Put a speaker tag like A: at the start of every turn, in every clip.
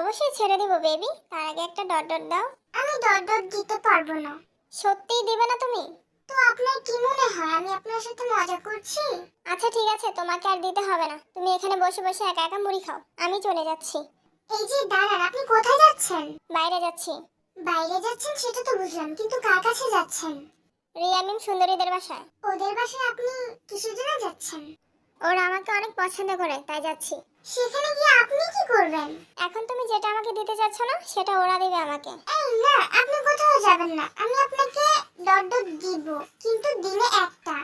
A: অবশ্যই ছেড়ে দিব বেবি তার আগে একটা ডট ডট দাও।
B: আমি ডট ডট দিতে পারব না।
A: সত্যিই দিবে না তুমি?
B: তো আপনার কি মনে হয়? আমি আপনার সাথে মজা করছি?
A: আচ্ছা ঠিক আছে। তোমাকে আর দিতে হবে না। তুমি এখানে বসে বসে একা একা মুড়ি খাও। আমি চলে যাচ্ছি।
B: এই যে দাঁড়ান। আপনি কোথায় যাচ্ছেন?
A: বাইরে যাচ্ছি।
B: বাইরে যাচ্ছেন সেটা তো বুঝলাম কিন্তু কার কাছে যাচ্ছেন?
A: রিয়া মিম সুন্দরীদের বাসায়।
B: ওদের বাসায় আপনি কিসের জন্য যাচ্ছেন?
A: ওরা আমাকে অনেক পছন্দ করে তাই যাচ্ছি।
B: সেখানে গিয়ে আপনি কি করবেন?
A: এখন তুমি যেটা আমাকে দিতে চাচ্ছ না সেটা ওরা দেবে আমাকে।
B: এই না আপনি কোথাও যাবেন না। আমি আপনাকে ডট ডট দিব কিন্তু দিনে একটা।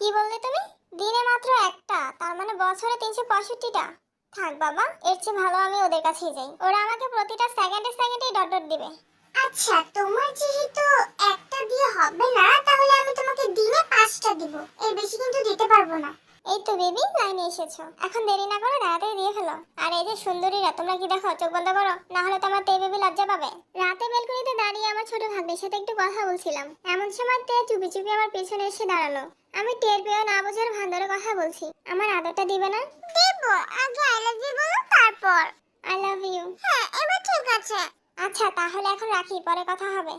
A: কি বললে তুমি? দিনে মাত্র একটা তার মানে বছরে তিনশো পঁয়ষট্টিটা। থাক বাবা এর চেয়ে ভালো আমি ওদের কাছেই যাই। ওরা আমাকে প্রতিটা সেকেন্ডে সেকেন্ডেই ডট ডট দিবে।
B: আচ্ছা তোমার যেহেতু একটা দিয়ে হবে না তাহলে আমি তোমাকে দিনে পাঁচটা দিব। এর বেশি কিন্তু দিতে পারব না।
A: এই তো বেবি লাইনে এসেছ। এখন দেরি না করে তাড়াতাড়ি দিয়ে ফেলো। আর এই যে সুন্দরীরা তোমরা কি দেখো? চোখ বন্ধ করো। না হলে তোমার তে বেবি লজ্জা পাবে। রাতে বেলকনিতে দাঁড়িয়ে আমার ছোট ভাগ্নের সাথে একটু কথা বলছিলাম। এমন সময় তে চুপি চুপি আমার পেছনে এসে দাঁড়াল। আমি টের পেয়ে না বোঝার ভান ধরে কথা বলছি। আমার আদরটা দিবে না?
B: দেব। আগে আই লাভ ইউ বলো তারপর।
A: আই লাভ ইউ
B: হ্যাঁ এবার ঠিক আছে।
A: আচ্ছা তাহলে এখন রাখি পরে কথা হবে।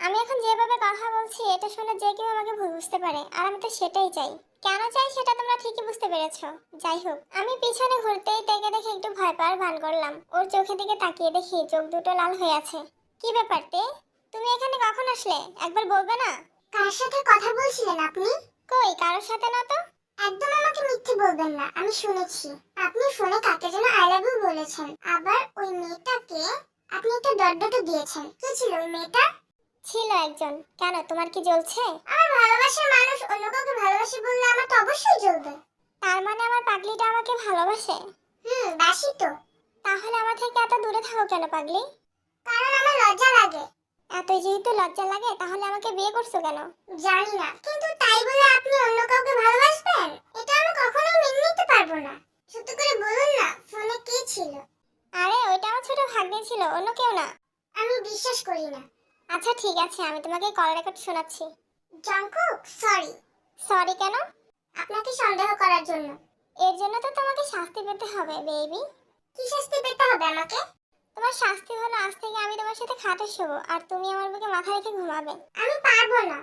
A: আমি এখন যেভাবে কথা বলছি এটা শুনে যে কেউ আমাকে ভুল বুঝতে পারে। আর আমি তো সেটাই চাই। কেন চাই সেটা তোমরা ঠিকই বুঝতে পেরেছ। যাই হোক আমি পিছনে ঘুরতেই তেকে দেখে একটু ভয় পাওয়ার ভান করলাম। ওর চোখের দিকে তাকিয়ে দেখি চোখ দুটো লাল হয়ে আছে। কি ব্যাপার তে? তুমি এখানে কখন আসলে? একবার বলবে না?
B: কার সাথে কথা বলছিলেন আপনি?
A: কই কারোর সাথে না তো?
B: একদম আমাকে মিথ্যে বলবেন না আমি শুনেছি। আপনি ফোনে কাকে যেন আই লাভ ইউ বলেছেন। আবার ওই মেয়েটাকে আপনি একটা ডট ডটও দিয়েছেন। কি ছিল ওই মেয়েটা?
A: ছিল একজন। কেন, তোমার কি জ্বলছে?
B: আমার ভালোবাসার মানুষ অন্য কাউকে ভালোবাসে বললে আমার তো অবশ্যই জ্বলবে।
A: তার মানে আমার পাগলিটা আমাকে ভালোবাসে?
B: হুম, বাসি তো।
A: তাহলে আমার থেকে এত দূরে থাকো কেন পাগলি?
B: কারণ আমার লজ্জা লাগে।
A: এত যেহেতু লজ্জা লাগে, তাহলে আমাকে বিয়ে করছ কেন?
B: জানি না, কিন্তু তাই বলে আপনি অন্য কাউকে ভালোবাসবেন? এটা আমি কখনোই মেনে নিতে পারব না। সত্যি করে বলুন না, ফোনে কে ছিল?
A: আরে, ওইটা আমার ছোট ভাগ্নে ছিল, অন্য কেউ না।
B: আমি বিশ্বাস করি না।
A: আচ্ছা ঠিক আছে আমি তোমাকে কল রেকর্ড শোনাচ্ছি।
B: জঙ্কুক সরি
A: সরি কেন?
B: আপনাকে সন্দেহ করার জন্য।
A: এর জন্য তো তোমাকে শাস্তি পেতে হবে বেবি
B: কি শাস্তি পেতে হবে আমাকে?
A: তোমার শাস্তি হলো আজ থেকে আমি তোমার সাথে খাটে শোবো আর তুমি আমার বুকে মাথা রেখে ঘুমাবে।
B: আমি পারব না।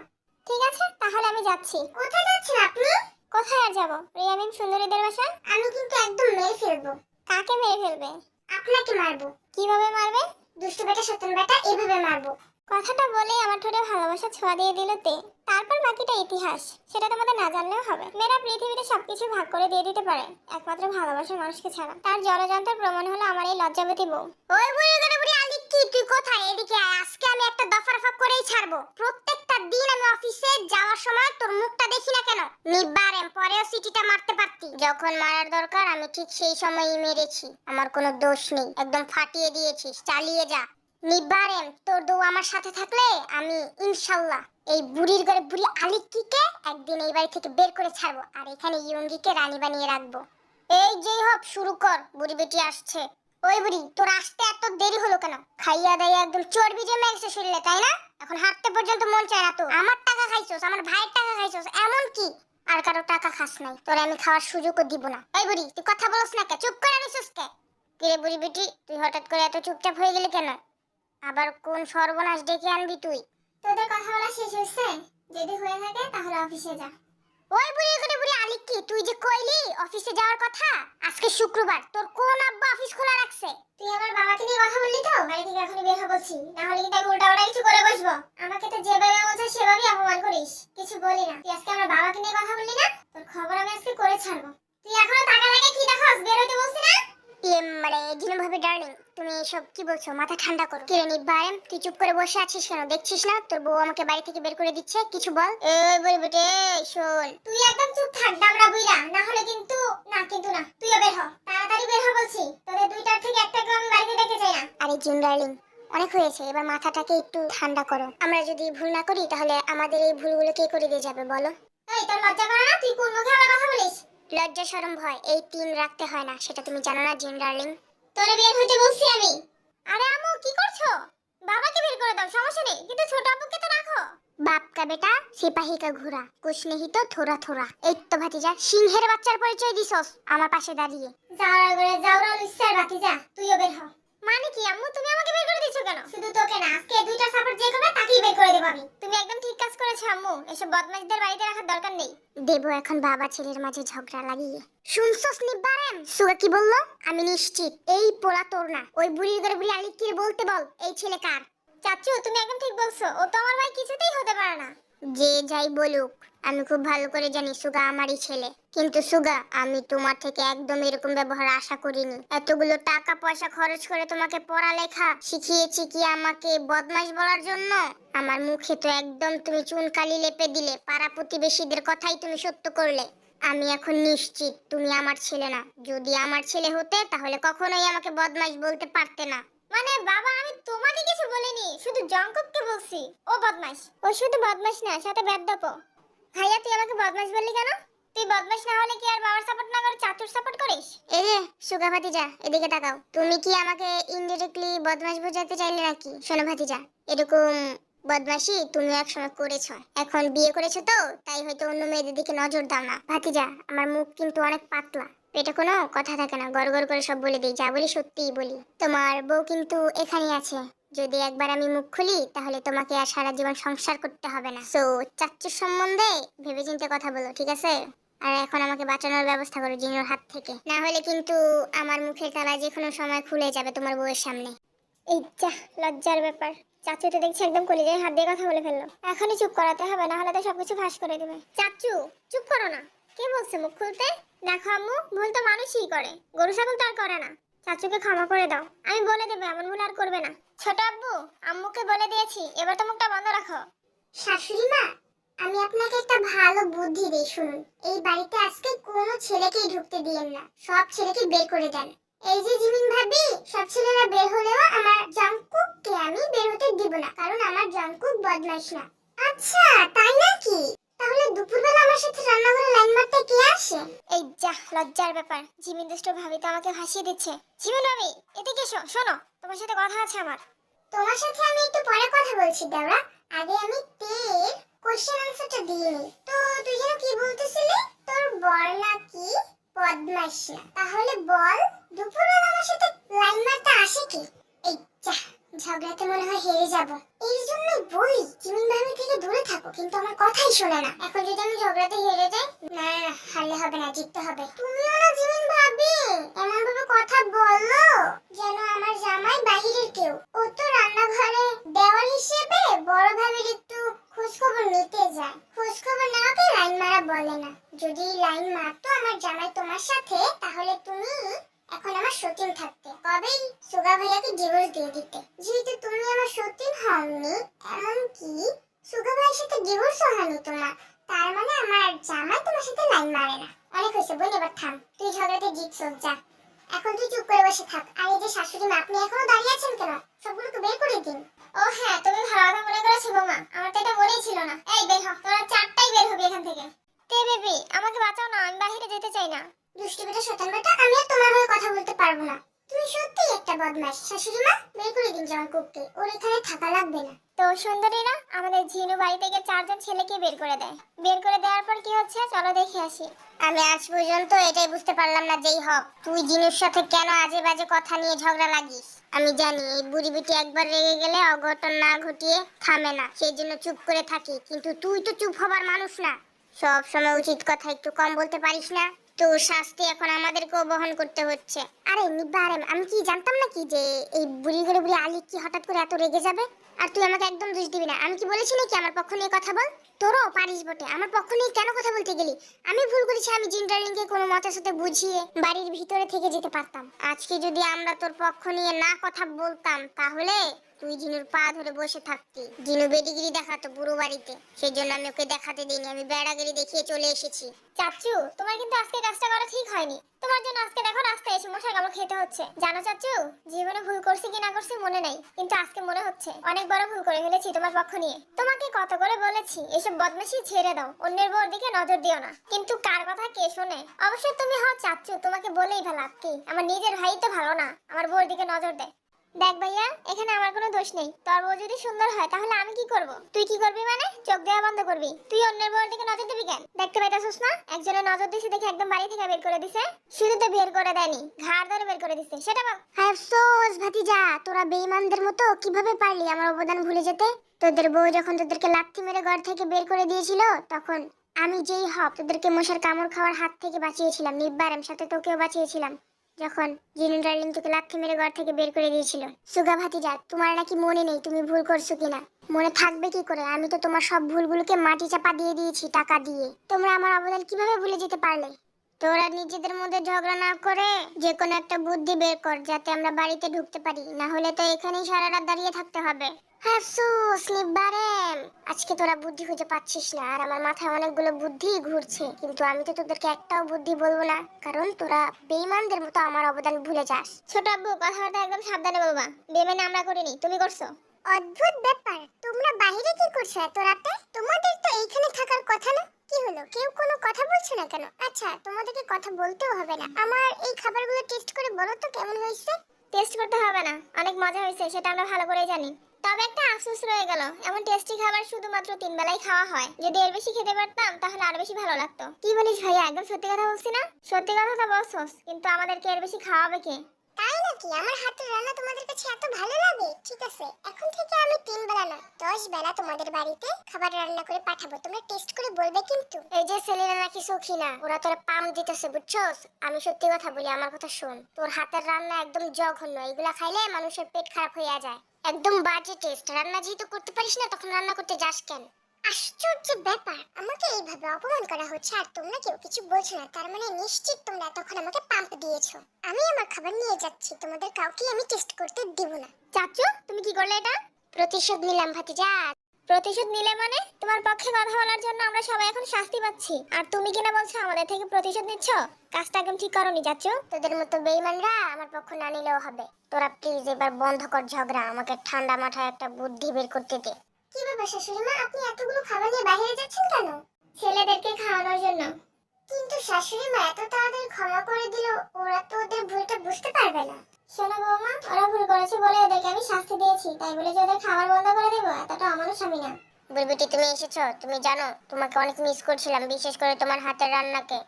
A: ঠিক আছে তাহলে আমি যাচ্ছি।
B: কোথায় যাচ্ছেন আপনি?
A: কোথায় আর যাব? রিয়ামিন সুন্দরীদের বাসায়?
B: আমি কিন্তু একদম মেরে ফেলব।
A: কাকে মেরে ফেলবে?
B: আপনাকে মারবো।
A: কীভাবে মারবে?
B: দুষ্টু বেটা সতন বেটা এভাবে মারবো।
A: কথাটা বলেই আমার ঠোঁটে ভালোবাসা ছোঁয়া দিয়ে দিল তে। তারপর বাকিটা ইতিহাস, সেটা তোমাদের না জানলেও হবে। মেয়েরা পৃথিবীতে সবকিছু ভাগ করে দিয়ে দিতে পারে, একমাত্র ভালোবাসার মানুষকে ছাড়া। তার জলযন্ত্রের প্রমাণ হলো আমার এই লজ্জাবতী বউ।
B: ওই বুড়ি করে বুড়ি আলি কি, তুই কোথায়? এদিকে আয়, আজকে আমি একটা দফা রফা করেই ছাড়বো। প্রত্যেকটা দিন আমি অফিসে যাওয়ার সময় তোর মুখটা দেখি না কেন? নিবারেম, পরেও সিটিটা মারতে পারতি। যখন মারার দরকার, আমি ঠিক সেই সময়ই মেরেছি। আমার কোনো দোষ নেই। একদম ফাটিয়ে দিয়েছিস, চালিয়ে যা। নিবারেম তোর দৌ আমার সাথে থাকলে আমি ইনশাল্লাহ এই বুড়ির ঘরে বুড়ি আলিকিকে একদিন এই বাড়ি থেকে বের করে ছাড়বো আর এখানে ইয়ঙ্গিকে রানী বানিয়ে রাখব। এই যেই হোক শুরু কর, বুড়ি বেটি আসছে। ওই বুড়ি, তোর আসতে এত দেরি হলো কেন? খাইয়া দাইয়া একদম চর্বি জমে গেছে শরীরে, তাই না? এখন হাঁটতে পর্যন্ত মন চায় না তো আমার টাকা খাইছোস, আমার ভাইয়ের টাকা খাইছোস, এমন কি? আর কারও টাকা খাস নাই, তোর আমি খাওয়ার সুযোগও দিব না। এই বুড়ি, তুই কথা বলছ না কে? চুপ করে নিছিস কে? কিরে বুড়ি বেটি, তুই হঠাৎ করে এত চুপচাপ হয়ে গেলি কেন? আবার কোন সর্বনাশ ডেকে আনবি তুই?
A: তোদের কথা বলা শেষ হয়েছে? যদি হয়ে থাকে তাহলে অফিসে যা।
B: ওই বুড়ি করে বুড়ি আলিকি তুই যে কইলি অফিসে যাওয়ার কথা আজকে শুক্রবার তোর কোন আব্বা অফিস খোলা রাখছে?
A: তুই আমার বাবাকে নিয়ে কথা বললি তো? বাড়ি থেকে এখনই বের হব বলছি। না হলে কিন্তু আমি উল্টা কিছু করে বসবো? আমাকে তো যেভাবে বলছে সেভাবেই অপমান করিস। কিছু বলি না। তুই আজকে আমার বাবাকে নিয়ে কথা বললি না? তোর খবর আমি আজকে করে ছাড়বো। তুই এখনও টাকা লাগে কি দেখাস? বের হইতে বলছি না?
B: মানে জিনু ভাবে ডার্লিং তুমি এসব কি বলছো? মাথা ঠান্ডা করো। কিরে তুই চুপ করে বসে আছিস কেন? দেখছিস না? তোর বউ আমাকে বাড়ি থেকে বের করে দিচ্ছে? কিছু বল। এই বল বেটে শোন।
A: তুই একদম চুপ থাক দামড়া বুইরা না হলে কিন্তু না কিন্তু না তুইও বের হ। তাড়াতাড়ি বের হ বলছি। তোদের দুইটার থেকে একটাকে আমি বাড়িতে চাই না।
B: আরে জিন ডার্লিং অনেক হয়েছে। এবার মাথাটাকে একটু ঠান্ডা করো। আমরা যদি ভুল না করি তাহলে আমাদের এই ভুলগুলো কে করে দিয়ে যাবে বলো?
A: এই তোর লজ্জা করে না? তুই কোন মুখে আমার কথা বলিস?
B: লজ্জা শরম ভয়, এই তিন রাখতে হয় না, সেটা তুমি জানো না, জিন ডার্লিং।
A: তোরে বের হইতে বলছি আমি। আরে আম্মু, কি করছ? বাবাকে বের করে দাও, সমস্যা নেই, কিন্তু ছোট আপুকে তো রাখো।
B: বাপ কা বেটা সিপাহী কা ঘোড়া কুছ নেহি তো এই তো ভাতিজা, সিংহের বাচ্চার পরিচয় দিছস আমার পাশে দাঁড়িয়ে।
A: যাওয়ার করে যাওরা লুচ্ছার ভাতিজা, তুইও বের হ।
B: মানে কি
A: আম্মু? তুমি আমাকে বের করে দিছো কেন? শুধু তোকে না, আজকে দুইটা সাপোর্ট যে করবে তাকেই বের করে
B: দেব
A: আমি। তুমি একদম ঠিক কাজ করেছ আম্মু। এসব বদমাশদের বাড়িতে রাখার দরকার নেই।
B: দেব এখন বাবা ছেলের মাঝে ঝগড়া লাগিয়ে। শুনছস নিবারেন সুগা কি বলল? আমি নিশ্চিত, এই পোলা তোর না। ওই বুড়ির ঘরে বুড়ি আলিকির বলতে বল, এই ছেলে কার?
A: চাচু, তুমি একদম ঠিক বলছো। ও তো আমার ভাই কিছুতেই হতে পারে না।
B: যে যাই বলুক, আমি খুব ভালো করে জানি সুগা আমারই ছেলে। কিন্তু সুগা, আমি তোমার থেকে একদম এরকম ব্যবহার আশা করিনি। এতগুলো টাকা পয়সা খরচ করে তোমাকে পড়ালেখা শিখিয়েছি কি আমাকে বদমাশ বলার জন্য? আমার মুখে তো একদম তুমি চুনকালি লেপে দিলে, পাড়া প্রতিবেশীদের কথাই তুমি সত্য করলে। আমি এখন নিশ্চিত তুমি আমার ছেলে না। যদি আমার ছেলে হতে, তাহলে কখনোই আমাকে বদমাশ বলতে পারতে না।
A: মানে বাবা, আমি তোমাকে কিছু বলিনি, শুধু জঙ্কককে বলছি। ও বদমাশ। ও শুধু বদমাশ না, সাথে বেদ্যপও ভাইয়া, তুই আমাকে বদমাশ বললি কেন? তুই বদমাশ না হলে কি আর বাবার সাপোর্ট না করে চাচুর সাপোর্ট করিস?
B: এই যে, সুগা ভাতিজা, এদিকে তাকাও। তুমি কি আমাকে ইনডিরেক্টলি বদমাশ বোঝাতে চাইলে নাকি? শোনো ভাতিজা, এরকম বদমাশি তুমি একসময় করেছ। এখন বিয়ে করেছ তো, তাই হয়তো অন্য মেয়েদের দিকে নজর দাও না। ভাতিজা, আমার মুখ কিন্তু অনেক পাতলা। পেটে কোনো কথা থাকে না, গড় গড় করে সব বলে দিই, যা বলি সত্যিই বলি। তোমার বউ কিন্তু এখানেই আছে, যদি একবার আমি মুখ খুলি, তাহলে তোমাকে আর সারা জীবন সংসার করতে হবে না। সো চাচ্চুর সম্বন্ধে ভেবেচিন্তে কথা বলো, ঠিক আছে? আর এখন আমাকে বাঁচানোর ব্যবস্থা করো জিনুর হাত থেকে। না হলে কিন্তু আমার মুখের তালা যে কোনো সময় খুলে যাবে তোমার বউয়ের সামনে।
A: এই যা, লজ্জার ব্যাপার। চাচু তো দেখছি একদম কলিজায় হাত দিয়ে কথা বলে ফেলল। এখনই চুপ করাতে হবে, না হলে তো সবকিছু ফাঁস করে দেবে। চাচু চুপ করো না। কে বলছে মুখ খুলতে? দেখো আম্মু, ভুল তো মানুষই করে। গরু, ছাগল তো আর করে না। চাচুকে ক্ষমা করে দাও। আমি বলে দেবো, এমন ভুল আর করবে না। ছোট আব্বু, আম্মুকে বলে দিয়েছি, এবার তো মুখটা বন্ধ রাখো।
B: শাশুড়ি মা, আমি আপনাকে একটা ভালো বুদ্ধি দিই, শুনুন। এই বাড়িতে আজকে কোনো ছেলেকেই ঢুকতে দিয়েন না। সব ছেলেকে বের করে দেন। এই যে জিমিন ভাবি, সব ছেলেরা বের হলেও আমার জাঙ্কুককে আমি বের হতে দিব না, কারণ আমার জাঙ্কুক বদমাইশ না। আচ্ছা তাই নাকি? তাহলে দুপুরবেলা আমার সাথে রান্নাঘরে লাইন মারতে কে আসে?
A: এই যা লজ্জার ব্যাপার। জিমিন দুষ্ট ভাবি তো আমাকে ভাসিয়ে দিচ্ছে। জিমিন ভাবি এদিকে এসো শোনো তোমার সাথে কথা আছে আমার।
B: তোমার সাথে আমি একটু পরে কথা বলছি দেওরা। আগে আমি তের কোশ্চেন আনসারটা দিয়ে নিই। তো তুই যেন কি বলতেছিলি? তোর বল নাকি বদমাইশ না? তাহলে বল দুপুরবেলা আমার সাথে লাইন মারতে আসে কি? এই যা। ঝগড়াতে মনে হয় হেরে যাব। এই জন্যই বলি, জিমিন ভাবি থেকে দূরে থাকো, কিন্তু আমার কথাই শোনে না। এখন যদি আমি ঝগড়াতে হেরে যাই, না, হারলে হবে না, জিততে হবে। তুমিও না জিমিন ভাবি, এমন ভাবে কথা বলো যেন আমার জামাই বাহিরের কেউ। ও তো রান্নাঘরে দেওয়ার হিসেবে বড় ভাবির একটু খোঁজ খবর নিতে যায়। খোঁজ খবর নেওয়াকে লাইন মারা বলে না। যদি লাইন মারতো আমার জামাই তোমার সাথে, তাহলে তুমি এখন আমার সতীন থাকতে। কবেই সুগা ভাইয়াকে ডিভোর্স দিয়ে দিতে। যেহেতু তুমি আমার সতীন হওনি এমনকি সুগা ভাইয়ের সাথে ডিভোর্সও হয়নি তোমার। তার মানে আমার জামাই তোমার সাথে লাইন মারে না। অনেক হয়েছে বোন, এবার থাম। তুই ঝগড়াতে জিতছ যা। এখন তুই চুপ করে বসে থাক। আর এই যে শাশুড়ি মা, আপনি এখনও দাঁড়িয়ে আছেন কেন? সবগুলোকে বের করে দিন।
A: ও হ্যাঁ তুমি ভালো কথা মনে করেছ বৌমা। আমার তো এটা মনেই ছিল না। এই বের হ, তোরা চারটাই বের হবি এখান থেকে। তে বেবি, আমাকে বাঁচাও না, আমি বাইরে যেতে চাই না।
B: দুষ্টু বেটা শতান বেটা আমি আর তোমার হয়ে কথা বলতে পারব না। তুমি সত্যিই একটা বদমাশ। শাশুড়ি মা বের করে দিন জামাই কুককে ওর এখানে থাকা লাগবে না।
A: তো সুন্দরীরা আমাদের ঝিনু বাড়ি থেকে চারজন ছেলেকে বের করে দেয়। বের করে দেওয়ার পর কি হচ্ছে? চলো দেখে আসি।
B: আমি আজ পর্যন্ত এটাই বুঝতে পারলাম না যেই হক। তুই জিনুর সাথে কেন আজে বাজে কথা নিয়ে ঝগড়া লাগিস? আমি জানি এই বুড়ি বিটি একবার রেগে গেলে অঘটন না ঘটিয়ে থামে না। সেই জন্য চুপ করে থাকি। কিন্তু তুই তো চুপ হবার মানুষ না। সব সময় উচিত কথা একটু কম বলতে পারিস না। তোর শাস্তি এখন আমাদেরকেও বহন করতে হচ্ছে। আরে নিব্বা আরে, আমি কি জানতাম নাকি যে এই বুড়ি করে বুড়ি আলি কি হঠাৎ করে এত রেগে যাবে? আর তুই আমাকে একদম দোষ দিবি না। আমি কি বলেছি নাকি আমার পক্ষ নিয়ে কথা বল? তোরও পারিস বটে। আমার পক্ষ নিয়ে কেন কথা বলতে গেলি? আমি ভুল করেছি, আমি জিন ডার্লিংকে কোনো মতের সাথে বুঝিয়ে বাড়ির ভিতরে থেকে যেতে পারতাম। আজকে যদি আমরা তোর পক্ষ নিয়ে না কথা বলতাম, তাহলে তুই জিনুর পা ধরে বসে থাকতি। জিনু বেডিগিরি দেখাতো পুরো বাড়িতে। সেই জন্য আমি ওকে দেখাতে দিইনি, আমি বেড়াগিরি দেখিয়ে চলে এসেছি।
A: চাচু, তোমার কিন্তু আজকে কাজটা করা ঠিক হয়নি। তোমার জন্য আজকে দেখো এসে মশার কামড় খেতে হচ্ছে। জানো চাচু, জীবনে ভুল করছি কি না করছি মনে নেই, কিন্তু আজকে মনে হচ্ছে। অনেক বড় ভুল করে ফেলেছি তোমার পক্ষ নিয়ে। তোমাকে কত করে বলেছি, এসব বদমাশি ছেড়ে দাও, অন্যের বউর দিকে নজর দিও না। কিন্তু কার কথা কে শোনে? অবশ্যই তুমি হও চাচু, তোমাকে বলেই ফেলা, কি? আমার নিজের ভাই তো ভালো না, আমার বউর দিকে নজর দেয় দেখ ভাইয়া, এখানে আমার কোনো দোষ নেই। তোর বউ যদি সুন্দর হয়, তাহলে আমি কি করব? তুই কি করবি মানে? চোখ দেওয়া বন্ধ করবি। তুই অন্যের বউর দিকে নজর দিবি কেন? দেখতে পাইতাছিস না? একজনের নজর দিছে দেখে একদম বাড়ি থেকে বের করে দিছে। শুধু তো বের করে দেয়নি, ঘাড় ধরে বের করে দিছে। সেটা বল
B: হায় আফসোস ভাতিজা, তোরা বেঈমানদের মতো কীভাবে পারলি আমার অবদান ভুলে যেতে? তোদের বউ যখন তোদেরকে লাথি মেরে ঘর থেকে বের করে দিয়েছিল, তখন আমি যেই হক তোদেরকে মশার কামড় খাওয়ার হাত থেকে বাঁচিয়েছিলাম। নিব্বারেম সাথে তোকেও বাঁচিয়েছিলাম। যখন জিনু ডার্লিং তোকে মেরে ঘর থেকে বের করে দিয়েছিল। সুগা ভাতিজা, তোমার নাকি মনে নেই তুমি ভুল করছ কিনা? মনে থাকবে কি করে? আমি তো তোমার সব ভুলগুলোকে মাটি চাপা দিয়ে দিয়েছি টাকা দিয়ে। তোমরা আমার অবদান কীভাবে ভুলে যেতে পারলে? তোরা নিজেদের মধ্যে ঝগড়া না করে যে কোনো একটা বুদ্ধি বের কর, যাতে আমরা বাড়িতে ঢুকতে পারি। না হলে তো এখানেই সারা রাত দাঁড়িয়ে থাকতে হবে। নিব্বারেম। আজকে তোরা বুদ্ধি খুঁজে পাচ্ছিস না, আর আমার মাথায় অনেকগুলো বুদ্ধি ঘুরছে। কিন্তু আমি তো তোদেরকে একটাও বুদ্ধি বলব না, কারণ তোরা বেইমানদের মতো আমার অবদান ভুলে যাস।
A: ছোট আব্বু, কথাবার্তা একদম সাবধানে বলবা। বেমেনে আমরা করিনি। তুমি করছ?
B: অদ্ভুত ব্যাপার। তোমরা বাইরে কি করছ এত রাতে? তোমাদের তো এইখানে থাকার কথা না। কি হলো? কেউ কোনো কথা বলছো না কেন? আচ্ছা তোমাদেরকে কথা বলতেও হবে না। আমার এই খাবারগুলো টেস্ট করে বলো তো কেমন হয়েছে?
A: টেস্ট করতে হবে না। অনেক মজা হয়েছে সেটা আমরা ভালো করেই জানি। তবে একটা আফসোস রয়ে গেল। এমন টেস্টি খাবার শুধুমাত্র তিন বেলায় খাওয়া হয়। যদি এর বেশি খেতে পারতাম তাহলে আরও বেশি ভালো লাগতো। কি বলিস ভাইয়া? একদম সত্যি কথা বলছি না? সত্যি কথা তো বলছস কিন্তু আমাদেরকে এর বেশি খাওয়াবে কে?
B: তাই নাকি? আমার হাতের রান্না তোমাদের কাছে এত ভালো লাগে? ঠিক আছে, এখন থেকে আমি তিন বেলা না দশ বেলা তোমাদের বাড়িতে খাবার রান্না করে পাঠাবো। তোমরা টেস্ট করে বলবে কিন্তু। এই যে ছেলেরা নাকি সুখী না, ওরা তোরা পাম দিতেছে, বুঝছস? আমি সত্যি কথা বলি, আমার কথা শোন। তোর হাতের রান্না একদম জঘন্য, এগুলা খাইলে মানুষের পেট খারাপ হয়ে যায়। একদম বাজে টেস্ট রান্না যেহেতু করতে পারিস না, তখন রান্না করতে যাস কেন? আশ্চর্য ব্যাপার আমাকে এইভাবে অপমান করা হচ্ছে আর তোমরা কেউ কিছু বলছো না তার মানে নিশ্চিত তোমরা তখন আমাকে পাম্প দিয়েছ। আমি আমার খাবার নিয়ে যাচ্ছি তোমাদের কাউকে আমি টেস্ট করতে দিব না।
A: চাচু তুমি কি করলে এটা?
B: প্রতিশোধ নিলাম ভাতিজা।
A: প্রতিশোধ নিলে মানে? তোমার পক্ষে কথা বলার জন্য আমরা সবাই এখন শাস্তি পাচ্ছি। আর তুমি কিনা বলছো আমাদের থেকে প্রতিশোধ নিচ্ছ? কাজটা একদম ঠিক করনি চাচু।
B: তোদের মতো বেইমানরা আমার পক্ষ না নিলেও হবে। তোরা প্লিজ এবার বন্ধ কর ঝগড়া আমাকে ঠান্ডা মাথায় একটা বুদ্ধি বের করতে দে। কি ব্যাপার শাশুড়ি মা? আপনি এতগুলো খাবার নিয়ে বাইরে যাচ্ছেন কেন?
A: ছেলেদেরকে খাওয়ানোর জন্য।
B: কিন্তু শাশুড়ি মা এত তাড়াতাড়ি ক্ষমা করে দিল ওরা তো ওদের ভুলটা বুঝতে পারবে না।
A: শোনো বৌমা ওরা ভুল করেছে বলে ওদেরকে আমি শাস্তি দিয়েছি। তাই বলে যে ওদের খাবার বন্ধ করে দেবো এতটা অমানুষ আমি না।
B: বুলবুটি তুমি এসেছ? তুমি জানো তোমাকে অনেক মিস করছিলাম বিশেষ করে তোমার হাতের রান্নাকে।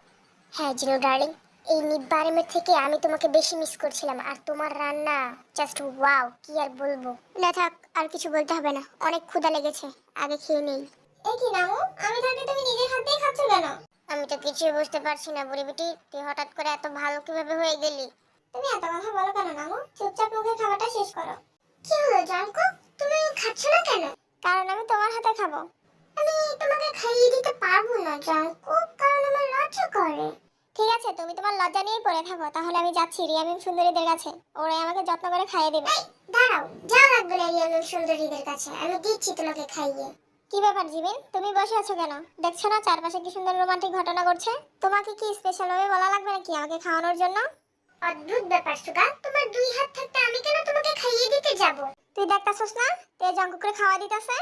B: হ্যাঁ জিনু ডার্লিং এই নিব্বারেমের থেকে আমি তোমাকে বেশি মিস করছিলাম আর তোমার রান্না জাস্ট ওয়াও কি আর বলব? না থাক আর কিছু বলতে হবে না। অনেক ক্ষুধা লেগেছে। আগে খেয়ে নেই।
A: এ কি নামু? আমি থাকতে তুমি নিজের হাত দিয়ে খাচ্ছ কেন?
B: আমি তো কিছুই বুঝতে পারছি না বুড়ি বিটি। তুই হঠাৎ করে এত ভালো কীভাবে হয়ে গেলি?
A: তুমি এত কথা বলো কেন নামু? চুপচাপ মুখে খাবারটা শেষ করো।
B: কি হলো জানকো? তুমি খাচ্ছ না কেন?
A: কারণ আমি তোমার হাতে খাব।
B: আমি তোমাকে খাইয়ে দিতে পারব না জানকো। কারণ আমার লজ্জা করে।
A: ঠিক আছে তুমি তোমার লজ্জা নিয়েই পড়ে থাকো। তাহলে আমি যাচ্ছি রিয়ামিম সুন্দরীদের কাছে। ওরাই আমাকে যত্ন করে খাইয়ে দেবে।
B: দাঁড়াও। যাও লাগবে না সুন্দরীদের কাছে। আমি দিচ্ছি তোমাকে খাইয়ে।
A: কি ব্যাপার জিবিন তুমি বসে আছো কেন? দেখছ না চারপাশে কি সুন্দর রোমান্টিক ঘটনা ঘটছে? তোমাকে কি স্পেশাল ভাবে বলা লাগবে নাকি আমাকে খাওয়ানোর জন্য?
B: অদ্ভুত ব্যাপার সুগা তোমার দুই হাত থাকতে আমি কেন তোমাকে খাইয়ে দিতে যাব?
A: তুই দেখতাছস না তে জঙ্কুকরে খাওয়া দিতেছে?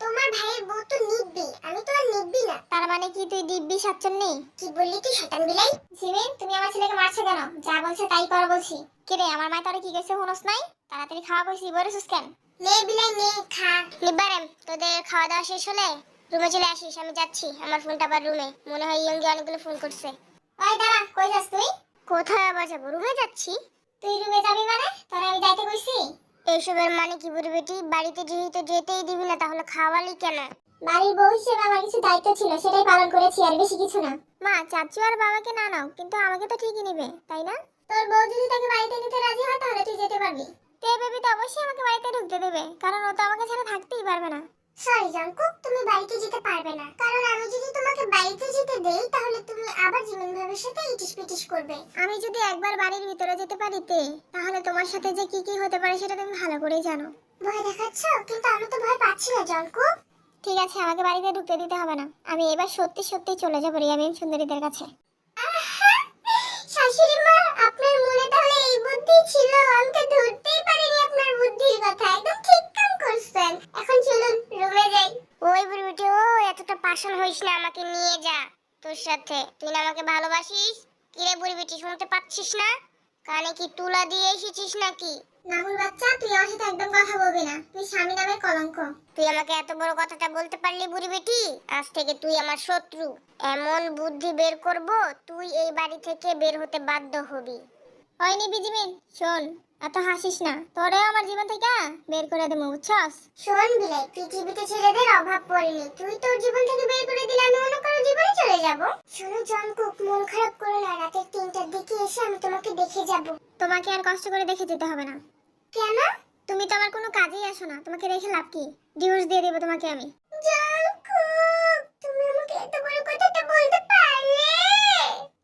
B: তোমার ভাইয়ের বউ তো নিব্বি আমি তো আর নিব্বি না।
A: তার মানে কি তুই দিব্যি সাচ্চন্নি
B: কি বললি তুই শতান বিলাই?
A: জিবিন তুমি আমার ছেলেকে মারছো কেন? যা বলছে তাই করো বলছি। কি রে আমার মায় তোরে কি কইছে শুনোস নাই? তাড়াতাড়ি খাওয়া কইছি বলেছিস কেন?
B: নে বিলাই নে খা। নিবারেম তোদের খাওয়া দাওয়া শেষ হলে রুমে চলে আসিস আমি যাচ্ছি। আমার ফোনটা আবার রুমে। মনে হয় ইয়ঙ্গি অনেকগুলো ফোন করছে।
A: ওই দাঁড়া কই যাস তুই?
B: কোথায় আবার যাব? রুমে যাচ্ছি।
A: তুই রুমে যাবি মানে? তোরে আমি যাইতে কইছি?
B: এইসবের মানে কি বুড়ি বেটি? বাড়িতে যেহেতু যেতেই দিবি না তাহলে খাওয়ালি কেন?
A: বাড়ির বউ হিসেবে আমার কিছু দায়িত্ব ছিল সেটাই পালন করেছি আর বেশি কিছু না। মা চাচু আর বাবাকে না নাও কিন্তু আমাকে তো ঠিকই নেবে তাই না? তোর বউ যদি তাকে বাড়িতে নিতে রাজি হয় তাহলে তুই যেতে পারবি। তে বেবি তো অবশ্যই আমাকে বাড়িতে ঢুকতে দেবে কারণ ও তো আমাকে ছাড়া থাকতেই পারবে না।
B: সরি জাঙ্কুক তুমি বাড়িতে যেতে পারবে না। কারণ আমি যদি তোমাকে বাড়িতে যেতে দেই তাহলে তুমি আবার জিমিন ভাবের সাথে করবে।
A: আমি যদি একবার বাড়ির ভিতরে যেতে পারি তে তাহলে তোমার সাথে যে কি কি হতে পারে সেটা তুমি ভালো করেই জানো।
B: ভয় দেখাচ্ছ? কিন্তু আমি তো ভয় পাচ্ছি না জাঙ্কুক
A: ঠিক আছে আমাকে বাড়িতে ঢুকতে দিতে হবে না। আমি এবার সত্যি সত্যি চলে যাব রিয়ামিন সুন্দরীদের কাছে।
B: শাশুড়ি মা আপনার মনে তাহলে এই বুদ্ধি ছিল আমি তো ধরতেই পারিনি আপনার বুদ্ধির কথা একদম ঠিক কাম করছেন এখন চলুন রুমে যাই ওই বুড়িটি ও এতটা পাষাণ হইস না আমাকে নিয়ে যা তোর সাথে। তুই না আমাকে ভালোবাসিস? কিরে বুড়ি বেটি শুনতে পাচ্ছিস না? কানে কি তুলা দিয়ে এসেছিস নাকি?
A: নাহুল বাচ্চা তুই আমার সাথে একদম কথা বলবি না। তুই স্বামী নামের কলঙ্ক।
B: তুই আমাকে এত বড় কথাটা বলতে পারলি বুড়ি বেটি? আজ থেকে তুই আমার শত্রু। এমন বুদ্ধি বের করব তুই এই বাড়ি থেকে বের হতে বাধ্য হবি।
A: হয়নি বিজিমিন শোন এত হাসিস না। তোরেও আমার জীবন থেকে বের করে দেবো বুঝছস?
B: শোন বিলাই পৃথিবীতে ছেলেদের অভাব পড়েনি। তুই তোর জীবন থেকে বের করে দিলে আমি অন্য কারও জীবনে চলে যাব। শোনো জঙ্কুক মন খারাপ করো না রাতের তিনটার দিকে এসে আমি তোমাকে দেখে যাব।
A: তোমাকে আর কষ্ট করে দেখে যেতে হবে না।
B: কেন?
A: তুমি তো আমার কোনো কাজেই আসো না তোমাকে রেখে লাভ কি? ডিভোর্স দিয়ে দেবো তোমাকে আমি।
B: জঙ্কুক তুমি আমাকে এত বড় কথাটা বলতে পারলে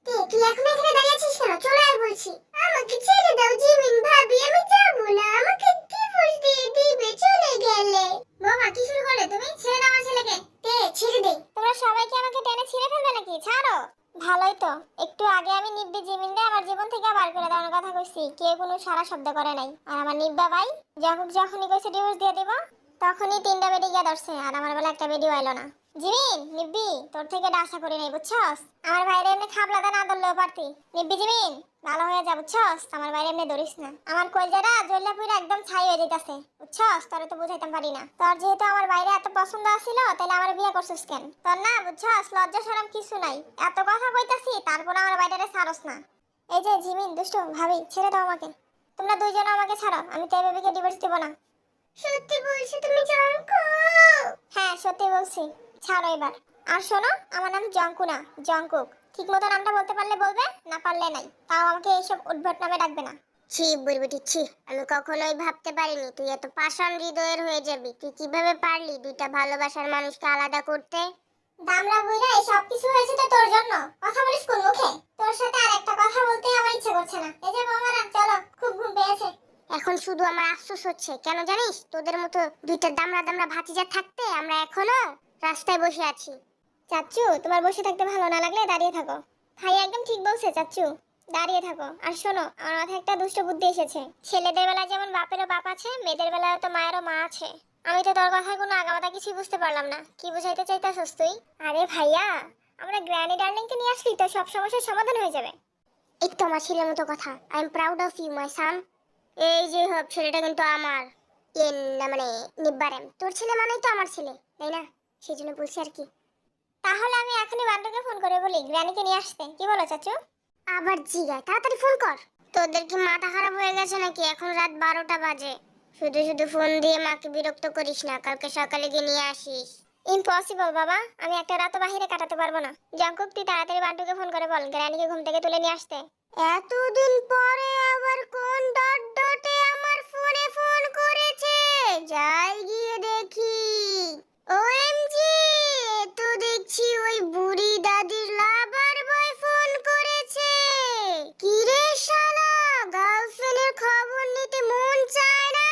B: তে, তুই এখন এখানে দাঁড়িয়ে আছিস কেন চলে আয় বলছি আমাকে ছেড়ে দাও জিমিন ভাবি আমি যাব না আমাকে ডিভোর্স দিয়ে দিবে চলে গেলে
A: বাবা কি শুরু করলে তুমি ছেড়ে দাও আমার ছেলেকে
B: তে ছেড়ে দে
A: তোমরা সবাই কি আমাকে টেনে ছিঁড়ে ফেলবে নাকি ছাড়ো ভালোই তো একটু আগে আমি নিব্বি জিমিনরে আমার জীবন থেকে বার করে দেওয়ার কথা কইছি কেউ কোনো সারা শব্দ করে নাই আর নিব্বা যখন যখনই কইছে ডিভোর্স দিয়ে দেব, তখনই তিনটা বেডি গিয়ে ধরছে, আর আমার বেলা একটা বেডিও আইলো না। জিমিন নিব্বি, তোর থেকে এটা আশা করি নাই, বুঝছস? আমার বাইরে এমনি খাবলাদা না ধরলেও পারতি। নিব্বি জিমিন ভালো হয়ে যা, বুঝছস? আমার বাইরে এমনি ধরিস না। আমার কলজারা জল্লা পুরা একদম ছাই হয়ে যাইতাছে, বুঝছস? তোরে তো বুঝাইতাম পারি না। তোর যেহেতু আমার বাইরে এত পছন্দ আছিল তাহলে আমার বিয়ে করছিস কেন? তোর না, বুঝছস, লজ্জা শরম কিছু নাই। এত কথা কইতাছি তারপর আমার বাইরে ছাড়স না। এই যে জিমিন দুষ্টু, ভাবি, ছেড়ে দাও আমাকে। তোমরা দুইজন আমাকে ছাড়ো আমি তো এই বেবিকে ডিভোর্স দিব না।
B: সত্যি বলছো তুমি জঙ্কুক
A: হ্যাঁ সত্যি বলছি। ছাড়ো এবার। আর শোনো আমার নাম জঙ্কু না জঙ্কুক। ঠিক মতো নামটা বলতে পারলে বলবে না পারলে নাই। তাও আমাকে এইসব উদ্ভট নামে ডাকবে না।
B: ছি বুড়বুটি ছি। আমি কখনোই ভাবতে পারিনি তুই এত পাষাণ হৃদয়ের হয়ে যাবি। তুই কীভাবে পারলি দুইটা ভালোবাসার মানুষকে আলাদা করতে?
A: দামরা বুইরা এই সব কিছু হয়েছে তো তোর জন্য। কথা বলিস কোন মুখে? তোর সাথে আর একটা কথা বলতে আমার ইচ্ছে করছে না। এই যে মামারা চলো খুব ঘুম পেয়েছে।
B: এখন শুধু আমার আফসোস হচ্ছে কেন জানিস? তোদের মতো দুইটা দামড়া দামড়া ভাতিজা থাকতে আমরা এখনও রাস্তায় বসে আছি।
A: চাচ্চু তোমার বসে থাকতে ভালো না লাগলে দাঁড়িয়ে থাকো। ভাই একদম ঠিক বলছে চাচ্চু। দাঁড়িয়ে থাকো। আর শোনো আমার মাথায় একটা দুষ্ট বুদ্ধি এসেছে। ছেলেদের বেলায় যেমন বাপেরও বাপ আছে মেয়েদের বেলায় তো মায়েরও মা আছে। আমি তো তোর কথায় কোনো আগামাতা কিছুই বুঝতে পারলাম না। কি বুঝাইতে চাইতাছস তুই? আরে ভাইয়া, আমরা গ্র্যানি ডার্লিংকে নিয়ে আসলি তো সব সমস্যার সমাধান হয়ে যাবে।
B: এই তো আমার ছেলের মতো কথা। I am proud of you my son এই যে হোক, ছেলেটা কিন্তু আমার। এ না মানে নিব্বারেম। তোর ছেলে মানেই তো আমার ছেলে, তাই না? সেই জন্য বলছি আর কি।
A: তাহলে আমি এখনই বান্ডুকে ফোন করে বলি, গ্র্যানিকে নিয়ে আসতে। কি বলো চাচু?
B: আবার জিগায়, তাড়াতাড়ি ফোন কর। তোদের কি মাথা খারাপ হয়ে গেছে নাকি? এখন রাত বারোটা বাজে। শুধু শুধু ফোন দিয়ে মাকে বিরক্ত করিস না কালকে সকালে গিয়ে নিয়ে আসিস।
A: ইম্পসিবল বাবা। আমি একটা রাত বাহিরে কাটাতে পারব না। জঙ্কুক তুই তাড়াতাড়ি বান্টুকে ফোন করে বল গ্র্যানিকে ঘুম থেকে তুলে নিয়ে আসতে।
B: এতদিন পরে আবার কোন ডট ডটে আমার ফোনে ফোন করেছে? যাই গিয়ে দেখি। ওএমজি তো দেখছি ওই বুড়ি দাদির লাভার বয় ফোন করেছে। কি রে শালা গার্লফ্রেন্ডের খবর নিতে মন চায় না।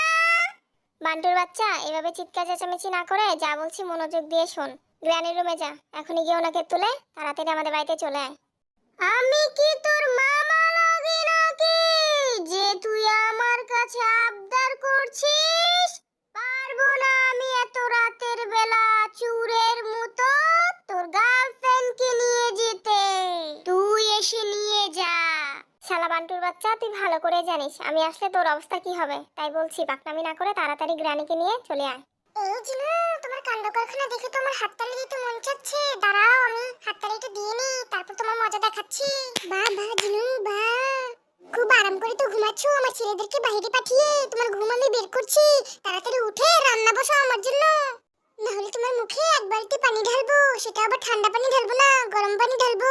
A: বান্টুর বাচ্চা, এভাবে চিৎকার চেঁচামেচি না করে যা বলছি মনোযোগ দিয়ে শোন। গ্র্যানির রুমে যা, এখনই গিয়ে ওনাকে তুলে তাড়াতাড়ি আমাদের বাড়িতে চলে আয়।
B: আমি কি তোর মামা লাগি নাকি? যে তুই আমার কাছে আবদার করছিস? পারব না আমি এত রাতের বেলা চুরের মতো তোর গার্লফ্রেন্ডকে নিয়ে যেতে। তুই এসে নিয়ে যা।
A: শালা বান্টুর বাচ্চা, তুই ভালো করে জানিস, আমি আসলে তোর অবস্থা কি হবে? তাই বলছি, পাকনামি না করে তাড়াতাড়ি গ্র্যানিকে নিয়ে চলে আয়।
B: এই জিনু, তোমার কাণ্ড কারখানা দেখে তো আমার হাততালি দিতে মন চাচ্ছে। দাঁড়াও, আমি হাততালিটা দিয়ে নি তারপর তোমার মজা দেখাচ্ছি। বা বা, জিনু, বা। খুব আরাম করে তো ঘুমাচ্ছো, আমার ছেলেদেরকে বাইরে পাঠিয়ে তোমার ঘুম আমি বের করছি। তাড়াতাড়ি উঠে রান্না বসো আমার জন্য। নাহলে তোমার মুখে এক বালতি পানি ঢালবো, সেটা আবার ঠান্ডা পানি ঢালবো না, গরম পানি ঢালবো।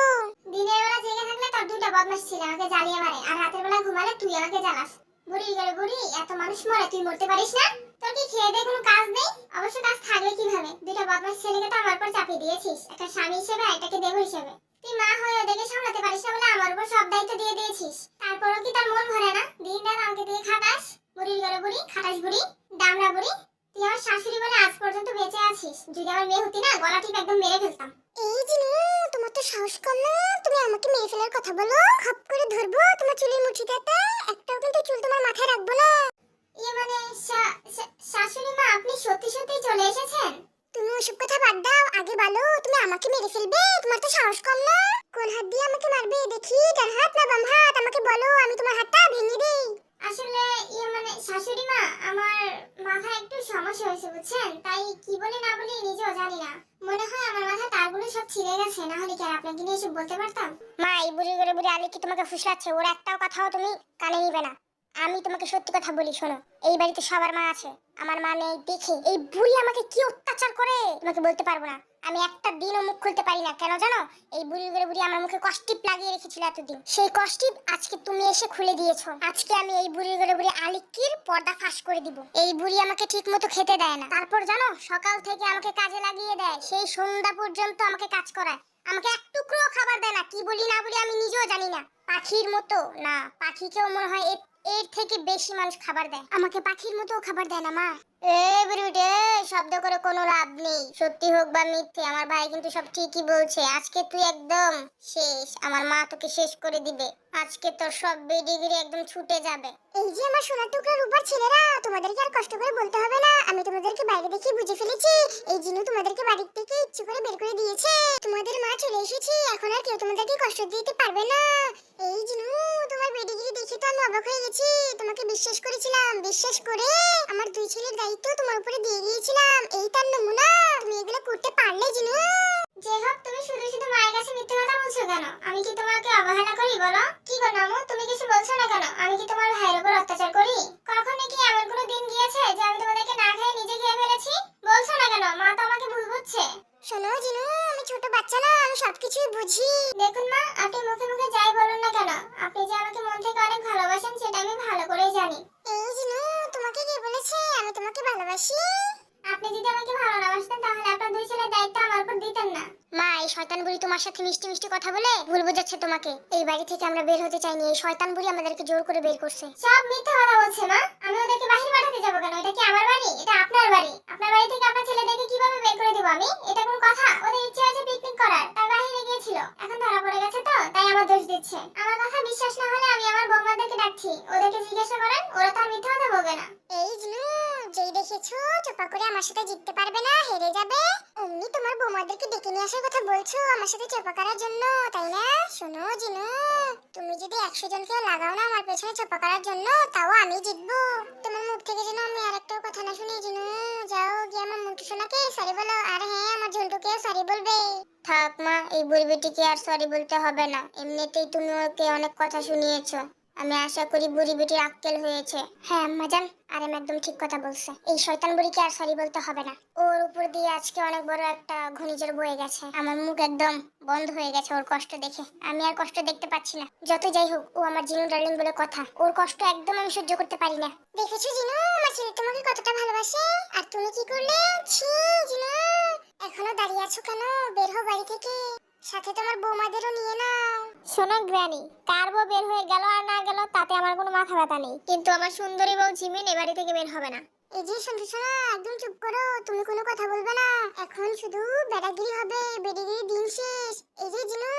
A: দিনের বেলা জেগে থাকলে তোর দুইটা বদমাস ছিল, আমাকে জ্বালিয়ে মারে, আর রাতের বেলা ঘুমালে তুই আমাকে জ্বালাস। বুড়ি গেল বুড়ি, এত মানুষ মরে, তুই মরতে পারিস না? তোর কি খেয়ে দিয়ে কোনো কাজ নেই? অবশ্য কাজ থাকবে কীভাবে? দুইটা বদমাস ছেলেকে তো আমার উপর চাপিয়ে দিয়েছিস, একটা স্বামী হিসেবে আর একটাকে দেব হিসেবে। তুই মা হয়ে ওদেরকে সামলাতে পারিস না বলে আমার উপর সব দায়িত্ব দিয়ে দিয়েছিস। তারপরও কি তোর মন ভরে না? দিন রাত আমাকে দিয়ে খাটাস? বুড়ির গেল বুড়ি, খাটাস বুড়ি দামড়া বুড়ি। তুই আমার শাশুড়ি বলে আজ পর্যন্ত বেঁচে আছিস। যদি আমার মেয়ে হতি না গলা টিপ একদম মেরে ফেলতাম।
B: এই জিনু তোমার তো সাহস কম না। তুমি আমাকে মেরে ফেলার কথা বলো। খপ করে ধরবো তোমার চুলের মুঠিটাতে। একটাও কিন্তু চুল তোমার মাথায় রাখব না।
A: ইয়ে মানে শাশুড়ি মা আপনি সত্যি সত্যি চলে এসেছেন?
B: তুমি ওসব কথা বাদ দাও। আগে বলো তুমি আমাকে মেরে ফেলবে? তোমার তো সাহস কম না। কোন হাত দিয়ে আমাকে মারবে? দেখি ডান হাত না বাম হাত আমাকে বলো আমি তোমার হাতটা ভেঙে দেই।
A: আসলে ইয়ে মানে শাশুড়ি মা আমার মাথায় একটু সমস্যা হয়েছে, বুঝছেন? তাই কি বলি না বলি নিজেও জানি না। মনে হয় আমার মাথায় তারগুলো সব ছিঁড়ে গেছে, না হলে কি আর আপনাকে নিয়ে এসে বলতে পারতাম?
B: মা, এই বুড়ি করে বুড়ি আলি কি তোমাকে ফুসলাচ্ছে? ওর একটাও কথাও তুমি কানে নিবে না। আমি তোমাকে সত্যি কথা বলি, শোনো। এই বাড়িতে সবার মা আছে। আমার মা নেই দেখে এই বুড়ি আমাকে কি অত্যাচার করে? তোমাকে বলতে পারব না। আমি একটা দিনও মুখ খুলতে পারি না। কেন জানো? এই বুড়ি করে বুড়ি আমার মুখে কষ্টিপ লাগিয়ে রেখেছিল এতদিন। সেই কষ্টিপ আজকে তুমি এসে খুলে দিয়েছ। আজকে আমি এই বুড়ি করে বুড়ি আলিকির পর্দা ফাঁস করে দিব। এই বুড়ি আমাকে ঠিক মতো খেতে দেয় না। তারপর জানো, সকাল থেকে আমাকে কাজে লাগিয়ে দেয়। সেই সন্ধ্যা পর্যন্ত আমাকে কাজ করায়। আমাকে এক টুকরো খাবার দেয় না। কি বলি না বলি আমি নিজেও জানি না। পাখির মতো না, পাখিকেও মনে হয় এর- থেকে বেশি মানুষ খাবার দেয়। আমাকে পাখির মতো খাবার দেয় না মা। শব্দ করে কোনো লাভ নেই। সত্যি হোক বা মিথ্যে, আমার ভাই কিন্তু সব ঠিকই বলছে। আজকে তুই একদম শেষ। আমার মা তোকে শেষ করে দিবে। আজকে তোর সব বেডিগিরি একদম ছুটে যাবে। এই যে আমার সোনার টুকরার উপর ছেলেরা, তোমাদেরকে আর কষ্ট করে বলতে হবে না। আমি তোমাদেরকে বাইরে দেখে বুঝে ফেলেছি। এই জিনু তোমাদেরকে বাড়ি থেকে ইচ্ছে করে বের করে দিয়েছে। তোমাদের মা চলে এসেছে। এখন আর কেউ তোমাদেরকে কষ্ট দিতে পারবে না। এই জিনু, তোমার বেডিগিরি দেখে তো আমি অবাক হয়ে গেছি। তোমাকে বিশ্বাস করেছিলাম। বিশ্বাস করে আমার দুই ছেলের দায়িত্ব তোমার উপরে দিয়ে দিয়েছিলাম। এই তার নমুনা। তুমি এগুলো করতে পারলে, জিনু।
A: যে হোক, তুমি শুধু শুধু মায়ের কাছে মিথ্যে কথা বলছো কেন? আমি কি তোমাকে অবহেলা করি বলো? কি গো নামু, তুমি কিছু বলছো না কেন? আমি কি তোমার ভাইয়ের উপর অত্যাচার করি? কখনো কি এমন কোনো দিন গিয়েছে যে আমি তোমাদেরকে না খেয়ে নিজে খেয়ে ফেলেছি? বলছো না কেন? মা তো আমাকে ভুল বুঝছে।
B: শোনো জিনু, আমি ছোট বাচ্চা না, আমি সবকিছুই বুঝি।
A: দেখুন মা, আপনি মুখে মুখে যাই বলুন না কেন? আপনি যে আমাকে মন থেকে অনেক ভালোবাসেন, সেটা আমি ভালো করেই জানি।
B: এই জিনু, তোমাকে কে বলেছে? আমি তোমাকে ভালোবাসি।
A: আপনি যদি আমাকে ভালো না বাসতেন তাহলে আপনার দুই ছেলের দায়িত্ব আমার উপর দিতেন না।
B: মা এই শয়তান বুড়ি তোমার সাথে মিষ্টি মিষ্টি কথা বলে ভুল বোঝাচ্ছে তোমাকে। এই বাড়ি থেকে আমরা বের হতে চাইনি এই শয়তান বুড়ি আমাদেরকে জোর করে বের করছে।
A: সব মিথ্যা কথা বলছে মা। আমি ওদেরকে বাহির পাঠাতে যাব কেন? এটা কি আমার বাড়ি? এটা আপনার বাড়ি। আপনার বাড়ি থেকে আপনার ছেলেদেরকে কীভাবে বের করে দেবো আমি? এটা কোন কথা? ওদের ইচ্ছে আছে পিকনিক করার। তাই বাহিরে গিয়েছিল। এখন ধরা পড়ে গেছে তো তাই আমার দোষ দিচ্ছে। আমার কথা বিশ্বাস না হলে আমি আমার বৌমাদেরকে ডাকছি। ওদেরকে জিজ্ঞাসা করেন ওরা তো আর মিথ্যা কথা বলবে না।
B: এই জিনু যেই দেখেছ চোপা করে আমার সাথে জিততে পারবে না, হেরে যাবে। অমনি তোমার বৌমাদেরকে ডেকে নিয়ে আসার কথা বলছো, আমার সাথে চোপা করার জন্য, তাই না? শোনো, জিনু, তুমি যদি একশো জনকেও লাগাও না আমার পেছনে চোপা করার জন্য, তাও আমি জিতবো। তোমার মুখ থেকে যেন আমি আর একটা কথা না শুনি, জিনু। যাও গিয়ে আমার মুন্টু সোনাকে সরি বলো, আর হ্যাঁ আমার ঝন্টুকেও সরি বলবে। থাক মা, এই বুড়ি বেটিকে আর সরি বলতে হবে না। এমনিতেই তুমি ওকে অনেক কথা শুনিয়েছো। আমি আশা করি বুড়ি বেটির আক্কেল হয়েছে। হ্যাঁ আম্মা জান আরেম একদম ঠিক কথা বলছে। এই শয়তান বুড়িকে আর সরি বলতে হবে না। ওর উপর দিয়ে আজকে অনেক বড় একটা ঘূর্ণিঝড় বয়ে গেছে। আমার মুখ একদম বন্ধ হয়ে গেছে ওর কষ্ট দেখে। আমি আর কষ্ট দেখতে পাচ্ছি না। যত যাই হোক, ও আমার জিনু ডার্লিং বলে কথা। ওর কষ্ট একদম আমি সহ্য করতে পারি না। দেখেছ জিনু? আমার ছেলে তোমাকে কতটা ভালোবাসে। আর তুমি কি করলে? ছি, জিনু। এখনও দাঁড়িয়ে আছো কেন? বের হও বাড়ি থেকে। সাথে তোমার বৌমাদেরও নিয়ে নাও।
A: শোনো গ্র্যানি কার বউ বের হয়ে গেল আর না গেল, তাতে আমার কোনো মাথা ব্যথা নেই। কিন্তু আমার সুন্দরী বউ জিমিন এ বাড়ি থেকে বের হবে না।
B: এই যে সন্তোষ সোনা একদম চুপ করো, তুমি কোনো কথা বলবে না। এখন শুধু বেড়াগিরি হবে, বেড়াগিরি দিন শেষ। এই যে জিনু,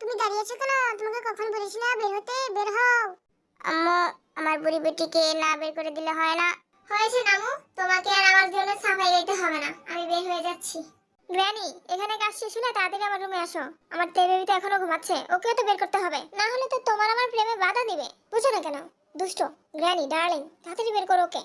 B: তুমি দাঁড়িয়ে আছো কেন? তোমাকে কখন বলেছিলাম বের হতে? বের হও। আম্মু, আমার বুড়ি বেটিকে না বের করে দিলে হয় না।
A: হয়েছে নামু তোমাকে আর আমার জন্য সাফাই গাইতে হবে না। আমি বের হয়ে যাচ্ছি। গ্র্যানি, এখানে কাজ শেষ হলে তাড়াতাড়ি আমার রুমে আসো। আমার টেবিল তো এখনও ঘুমাচ্ছে, ওকেও তো বের করতে হবে। না হলে তো তোমার আমার প্রেমে বাধা দিবে। বুঝো না কেন? দুষ্ট, গ্র্যানি, ডার্লিং, তাড়াতাড়ি বের করো ওকে।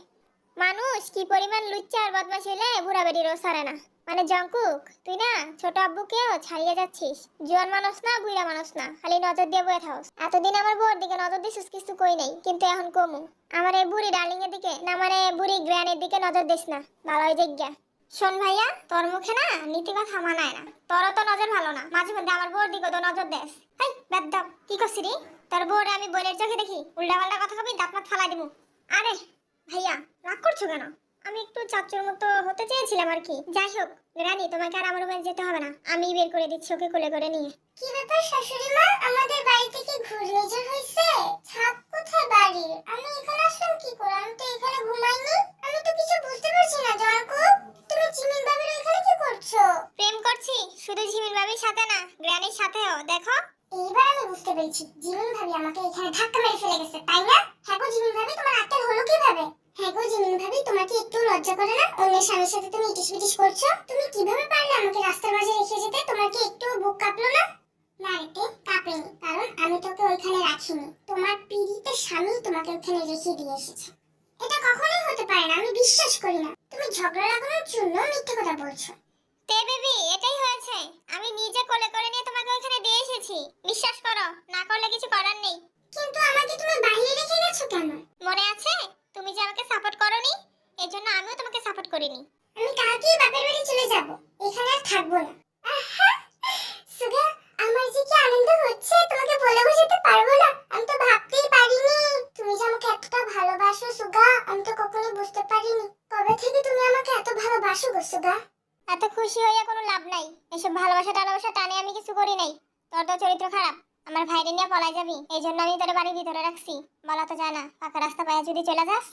A: মানুষ, কি পরিমাণ লুচ্চা আর বদমাশ হলে বুড়া বেরিরও সারে না। মানে জঙ্কুক তুই না ছোট আব্বুকেও ছাড়িয়ে যাচ্ছিস। জোয়ান মানুষ না বুড়া মানুষ না, খালি নজর দিয়ে বয়ে থাকস। এতদিন আমার বউর দিকে নজর দিছিস, কিছু কই নাই, কিন্তু এখন কমু। আমার এই বুড়ি ডার্লিং এর দিকে না মানে বুড়ি গ্র্যানের দিকে নজর দিস না। ভালোই জিজ্ঞা শোন ভাইয়া, তোর মুখে না নীতি কথা মানায় না। তোরও তো নজর ভালো না। মাঝে মধ্যে আমার বউর দিকে তো নজর দেস। হাই বেদ্দাম কি করছিস রে? তোর বউরে আমি বোনের চোখে দেখি উল্টা পাল্টা কথা কবি, দাঁত মাত ফালাই দিব। আরে ভাইয়া, রাগ করছ কেন? আমি একটু চাচুর মতো হতে চেয়েছিলাম আর কি। যাই হোক রানী তোমাকে আর আমার রুমে যেতে হবে না। আমি বের করে দিচ্ছি ওকে কোলে করে নিয়ে।
B: কি ব্যাপার শাশুড়ি মা? আমাদের বাড়ি থেকে ঘুরনিঝড় হয়েছে? ছাদ কোথায় বাড়ির? আমি এখানে আসলাম কি করে? আমি তো এখানে ঘুমাইনি। আমি তো কিছু বুঝতে পারছি না জনকু। তুমি চিমিন বাবির এখানে কি করছ?
A: প্রেম করছি শুধু ঝিমির বাবির সাথে না গ্র্যানির সাথেও দেখো।
B: এইবার আমি বুঝতে পেরেছি জিমিন ভাবি আমাকে এখানে ধাক্কা মেরে ফেলে গেছে তাই না? হ্যাঁ গো জিমিন ভাবি তোমার আত্মার হলো কীভাবে? হ্যাঁ গো জিমিন ভাবি তোমাকে একটু লজ্জা করে না? অন্যের স্বামীর সাথে তুমি ইটিস পিটিস করছ? তুমি কীভাবে পারলে আমাকে রাস্তার মাঝে রেখে যেতে? তোমার কি একটু বুক কাঁপলো না? না রেতে কাঁপেনি কারণ আমি তোকে ওইখানে রাখিনি। তোমার পীড়িতের স্বামী তোমাকে ওখানে রেখে দিয়ে এসেছে। এটা কখনোই হতে পারে না আমি বিশ্বাস করি না। তুমি ঝগড়া লাগানোর জন্য মিথ্যে কথা বলছো।
A: তে বেবি এটাই হয়েছে। আমি নিজে কোলে করে নিয়ে তোমাকে ওখানে দিয়ে এসেছি। বিশ্বাস করো না করলে কিছু করার নেই।
B: কিন্তু আমাকে তুমি বাইরে রেখে গেছো কেন?
A: মনে আছে? তুমি যে আমাকে সাপোর্ট করনি এর জন্য আমিও তোমাকে সাপোর্ট করিনি।
B: আমি কালকেই বাপের বাড়ি চলে যাব এখানে আর থাকব না! সুগা আমার যে কি আনন্দ হচ্ছে তোমাকে বলে বোঝাতে পারব না আমি তো ভাবতেই পারিনি। তুমি যে আমাকে এতটা ভালোবাসো সুগা আমি তো কখনোই বুঝতে পারিনি। কবে থেকে তুমি আমাকে এত ভালোবাসো গো সুগা?
A: এত খুশি হইয়া কোনো লাভ নাই। এসব ভালোবাসা টালোবাসা টানে আমি কিছু করি নাই। তোর তো চরিত্র খারাপ। আমার ভাইরে নিয়ে পলাই যাবি এই জন্য আমি তোর বাড়ির ভিতরে রাখছি। বলা তো জানা পাকা রাস্তা পায়ে যদি চলে যাস।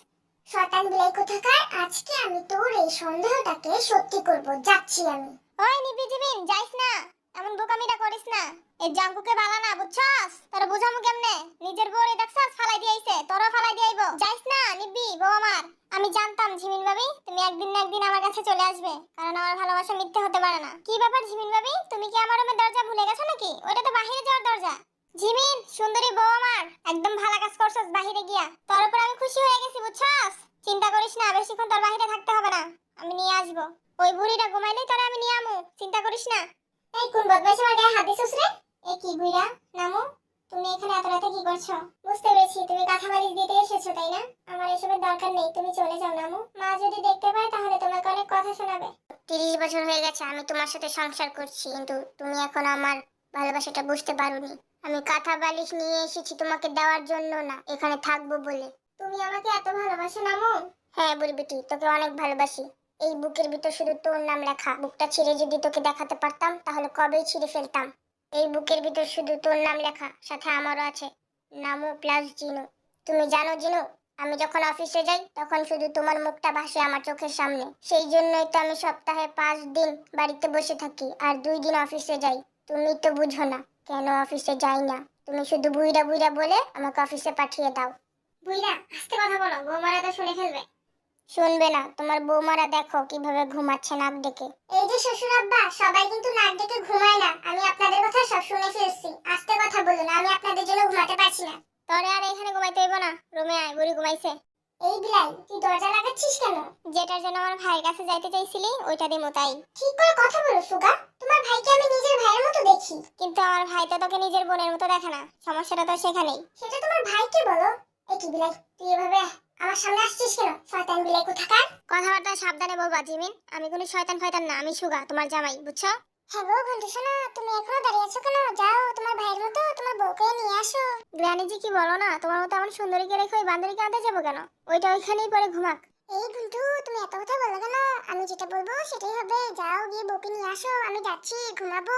B: শয়তান বিলাই কোথাকার? আজকে আমি তোর এই সন্দেহটাকে সত্যি করব যাচ্ছি আমি।
A: ওই নিবি জিবিন যাইস না। এমন বোকামিটা করিস না। এই জাঙ্কুকে বালা না, বুঝছস? তোর বুঝামু কেমনে? নিজের বউরে দেখছস? ফালাই দিয়াইছে তোরও ফালাই দিয়াইব যাইস না, নিবি, বউ আমার। আমি জানতাম, ঝিমিন ভাবি, তুমি একদিন না একদিন আমার কাছে চলে আসবে। কারণ আমার ভালোবাসা মিথ্যে হতে পারে না। কি ব্যাপার, ঝিমিন ভাবি? তুমি কি আমার রুমের দরজা ভুলে গেছো নাকি? ওইটা তো বাহিরে যাওয়ার দরজা। ঝিমিন, সুন্দরী বউ আমার। একদম ভালো কাজ করছস বাহিরে গিয়া। তোর উপর আমি খুশি হয়ে গেছি, বুঝছস? চিন্তা করিস না, বেশিক্ষণ তোর বাহিরে থাকতে হবে না। আমি নিয়ে আসব। ওই বুড়িটা ঘুমাইলেই তোরা আমি নিয়ে আমু। চিন্তা করিস না।
B: এই কোন বদমাইশ আমার গায়ে হাত দিছিস রে?
A: এ বুইরা নামু, তুমি এখানে এত রাতে কি করছ?
B: বুঝতে পেরেছি, তুমি কাঁথা বালিশ দিতে এসেছ, তাই না?
A: আমার এসবের দরকার নেই, তুমি চলে যাও, নামু। মা যদি দেখতে পায়, তাহলে তোমাকে অনেক কথা শোনাবে।
B: তিরিশ বছর হয়ে গেছে, আমি তোমার সাথে সংসার করছি, কিন্তু তুমি এখন আমার ভালোবাসাটা বুঝতে পারোনি। আমি কাঁথা বালিশ নিয়ে এসেছি তোমাকে দেওয়ার জন্য না, এখানে থাকব বলে।
A: তুমি আমাকে এত ভালোবাসো, নামু?
B: হ্যাঁ বুড়ি বেটি তোকে অনেক ভালোবাসি। এই বুকের ভিতর শুধু তোর নাম লেখা। বুকটা ছিঁড়ে যদি তোকে দেখাতে পারতাম, তাহলে কবেই ছিঁড়ে ফেলতাম। এই বুকের ভিতর শুধু তোর নাম লেখা, সাথে আমারও আছে। নামু প্লাস জিনু। তুমি জানো জিনু, আমি যখন অফিসে যাই, তখন শুধু তোমার মুখটা ভাসে আমার চোখের সামনে। সেই জন্যই তো আমি সপ্তাহে পাঁচ দিন বাড়িতে বসে থাকি আর দুই দিন অফিসে যাই। তুমি তো বুঝো না কেন অফিসে যাই না। তুমি শুধু বুইরা বুইরা বলে আমাকে অফিসে পাঠিয়ে দাও।
A: বুইরা আস্তে কথা বলো, বৌমারা তো শুনে ফেলবে।
B: শুনবে না। তোমার বৌমারা দেখো কীভাবে ঘুমাচ্ছে নাক ডেকে। এই যে শ্বশুর আব্বা, সবাই কিন্তু নাক ডেকে ঘুমায় না। আমি আপনাদের কথা সব শুনে ফেলছি। আস্তে কথা বলুন, আমি আপনাদের জন্য ঘুমাতে পারছি না।
A: তোরে আর এখানে ঘুমাইতে হইব না। রুমে আয়, বুড়ি ঘুমাইছে।
B: এই বিলাই তুই দরজা লাগাচ্ছিস কেন?
A: যেটার জন্য আমার ভাইয়ের কাছে যাইতে চাইছিলি, ওইটা দিমু তাই।
B: ঠিক করে কথা বলো সুগা তোমার ভাইকে আমি নিজের ভাইয়ের মতো দেখি।
A: কিন্তু আমার ভাই তো তোকে নিজের বোনের মতো দেখে না। সমস্যাটা তো সেখানেই।
B: সেটা তোমার ভাইকে বলো। এই কি বিলাই তুই এভাবে আমার সামনে আসছিস কেন? শয়তান বিলাই কোথাকার?
A: কথাবার্তা সাবধানে বলবা জিমিন। আমি কোনো শয়তান ফয়তান না আমি সুগা তোমার জামাই বুঝছ?
B: হ্যাঁ গো ঘন্টু শোনা তুমি এখনও দাঁড়িয়ে আছো কেন? যাও তোমার ভাইয়ের মতো তোমার বউকে নিয়ে আসো।
A: গ্রানিজি কি বলো না তোমার মতো এমন সুন্দরীকে রেখে ওই বান্দরীকে আনতে যাব কেন? ওইটা ওইখানেই পরে ঘুমাক।
B: এই গুন্টু তুমি এত কথা বলো কেন? আমি যেটা বলব সেটাই হবে। যাও গিয়ে বউকে নিয়ে আসো আমি যাচ্ছি ঘুমাবো।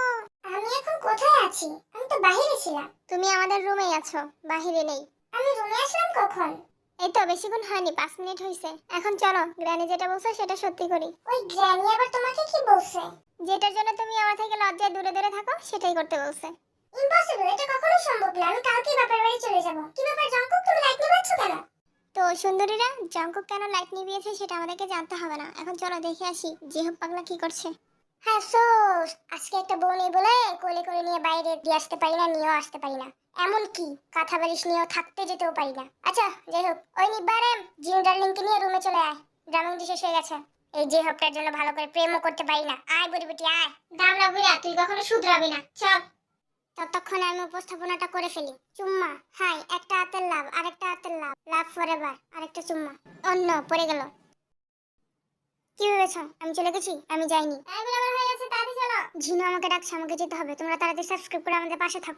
B: আমি এখন কোথায় আছি? আমি তো বাইরে ছিলাম।
A: তুমি আমাদের রুমেই আছো বাহিরে নেই।
B: আমি রুমে আসলাম কখন?
A: এই তো বেশিক্ষণ হয়নি পাঁচ মিনিট হয়েছে এখন চলো গ্রানি যেটা বলছো সেটা সত্যি করি।
B: ওই গ্র্যানি আবার তোমাকে কি বলছে?
A: যেটার জন্য তুমি আমার থেকে লজ্জায় দূরে দূরে থাকো সেটাই করতে বলছে।
B: ইম্পসিবল এটা কখনো সম্ভব না। আমি কালকেই বাপের বাড়ি চলে যাব। কি ব্যাপার জঙ্কুক তুমি লাইট নিবাচ্ছ কেন?
A: তো সুন্দরীরা জঙ্কুক কেন লাইট নিভিয়েছে সেটা আমাদেরকে জানতে হবে না। এখন চলো দেখে আসি জিহুক পাগলা কি করছে।
B: হ্যাঁ সো আজকে একটা বউ নেই বলে কোলে করে নিয়ে বাইরে দিয়ে আসতে পারি না, নিয়েও আসতে পারি না। এমন কি? কাঁথা বালিশ নিয়েও থাকতে যেতেও পারি না। আচ্ছা যাই হোক। ওই নিবারে জিন ডার্লিংকে নিয়ে রুমে চলে আয়। ড্রামিং শেষ হয়ে গেছে। এই যে হকটার জন্য ভালো করে প্রেমও করতে পারি না। আয় বুড়ি বুটি আয়।
A: দামরা বুড়া, তুই কখনো শুধরাবি না। চল।
B: ততক্ষণে আমি উপস্থাপনাটা করে ফেলি। চুম্মা, হাই, একটা হাতের লাভ, আরেকটা হাতের লাভ। লাভ ফরএভার আরেকটা চুম্মা। অন্য, পড়ে গেল। কি ভেবেছ? আমি চলে গেছি? আমি যাইনি।
A: আমার হয়ে গেছে তাড়াতাড়ি চলো।
B: ঝিনু আমাকে ডাকছে আমাকে যেতে হবে। তোমরা তাড়াতাড়ি সাবস্ক্রাইব করে আমাদের পাশে থাকো।